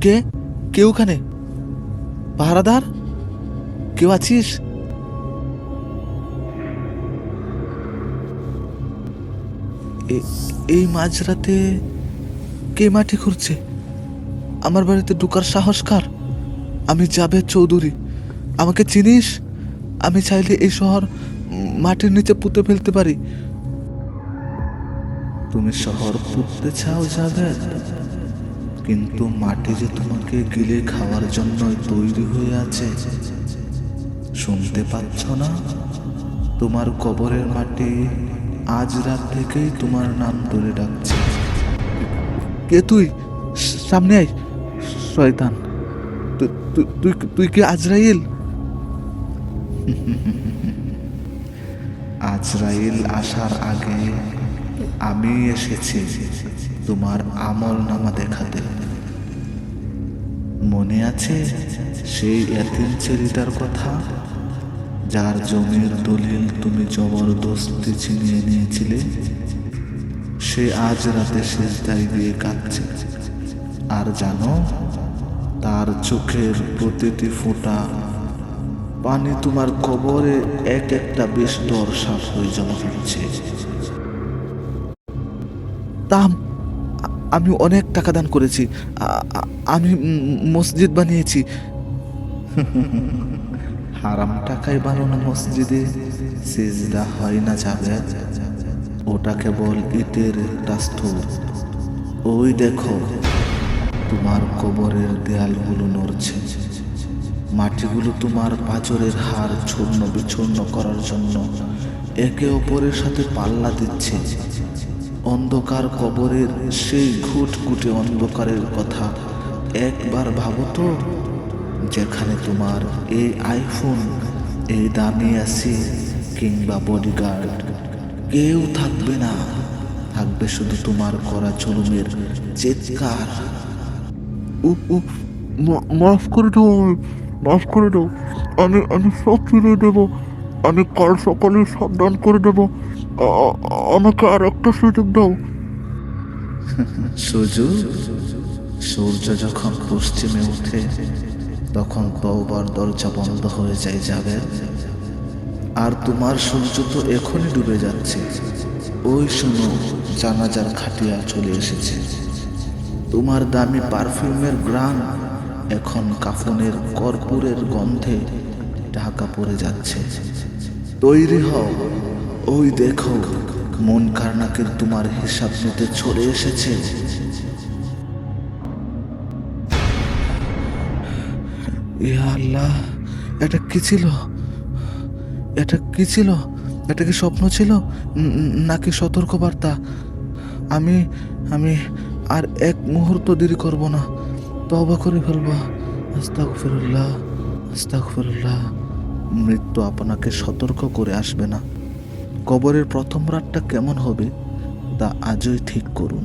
কে- কে? ওখানে? পাহারাদার? কেউ আছিস? এই মাঝরাতে কে মাটি খুঁড়ছে? আমার বাড়িতে ঢুকার সাহস কার? আমি জাভেদ চৌধুরী। আমাকে চিনিস? আমি চাইলে এই শহর মাটির নিচে পুঁতে ফেলতে পারি। তুমি শহর পুঁততে চাও জাভেদ? কিন্তু মাটি যে তোমাকে গিলে খাওয়ার জন্য তৈরি হয়ে আছে শুনতে পাচ্ছ না? তোমার কবরের মাটি আজ রাত থেকেই তোমার নাম ধরে ডাকছে। কে তুই? সামনে আয় শয়তান। তুই তুই কি আজরাইল? আজরাইল আসার আগে আমি এসেছি। তোমার আমল নামা দেখাতে মনে আছে সেই এতিম ছেলেটার কথা? যার জমির দলিল তুমি জবরদস্তি ছিনিয়ে নিয়েছিলে? সে আজ রাতে শেষদায় দিয়ে কাঁদছে। আর জানো, তার চোখের প্রতিটি ফোঁটা পানি তোমার কবরে এক একটা বেশ দর্শাপ হয়ে জমা হচ্ছে আমি অনেক টাকা দান করেছি। আমি মসজিদ বানিয়েছি। হারাম টাকায় বানানো মসজিদে সেজদা হয় না যাবে। ওটা কেবল ইটের রাস্তর ওই দেখো, তোমার কবরের দেয়ালগুলো নড়ছে। মাটিগুলো তোমার পাঁজরের হার ছন্ন বিচ্ছন্ন করার জন্য একে অপরের সাথে পাল্লা দিচ্ছে। অন্ধকার কবরের সেই ঘুটঘুটে অন্ধকারের কথা একবার ভাবো তো, যেখানে তোমার এই আইফোন, এই দামি আসি কিংবা বডিগার্ড কেউ থাকবে না। থাকবে শুধু তোমার করা উফ উফ মাফ করে দাও মাফ করে দাও। আমি আমি সব ফিরিয়ে দেবো। আমি কাল সকালে সব করে দেবো। আমাকে আর একটা সুযোগ দাও। সুযোগ? সূর্য যখন পশ্চিমে উঠে, তখন তওবার দরজা বন্ধ হয়ে যায় যাবে। আর তোমার সূর্য তো এখনই ডুবে যাচ্ছে। ওই শোনো, জানাজার খাটিয়া চলে এসেছে। তোমার দামি পারফিউমের গ্রাম এখন কাফনের কর্পূরের গন্ধে ঢাকা পড়ে যাচ্ছে। তৈরি হও। ওই দেখো, মন কারনাকের তোমার হিসাব নিতে ছড়ে এসেছে। ইয়া আল্লাহ, এটা কি ছিল? এটা কি ছিল? এটা কি স্বপ্ন ছিল? নাকি সতর্কবার্তা? আমি আমি আর এক মুহূর্ত দেরি করব না। তবা করে ফেলব। আস্তাগফিরুল্লাহ আস্তাগফিরুল্লাহ। মৃত্যু আপনাকে সতর্ক করে আসবে না। কবরের প্রথম রাতটা কেমন হবে, তা আজই ঠিক করুন।